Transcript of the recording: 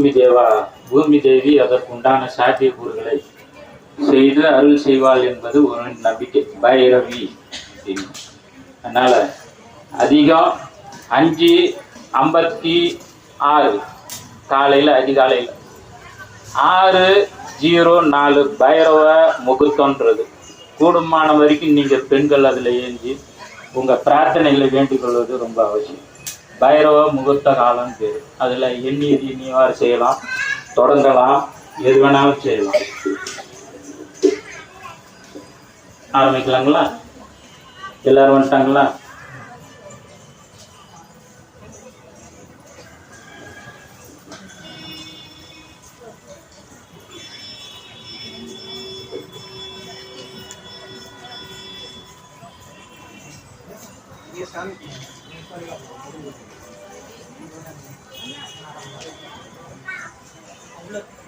பூமி தேவா பூமி தேவி அதற்குண்டான சாத்தியக்கூறுகளை செய்து அருள் செய்வாள் என்பது ஒரு நம்பிக்கை. பைரவி அப்படின்னு. அதனால அதிகம் அஞ்சு ஐம்பத்தி ஆறு. காலையில் அதிகாலையில். ஆறு ஜீரோ நாலு. பைரவ முகூர்த்தன்றது கூடுமான வரைக்கும் நீங்கள் பெண்கள் அதில் ஏஞ்சி உங்கள் பிரார்த்தனையில் வேண்டிக் கொள்வது ரொம்ப அவசியம். பைரவ முகூர்த்த காலம் பேர். அதில் எண்ணி எதி நீவாறு செய்யலாம். தொடங்கலாம். எது வேணாலும் செய்யலாம். ஆரம்பிக்கலாங்களா? எல்லாரும் வந்துட்டாங்களா? Thank you. look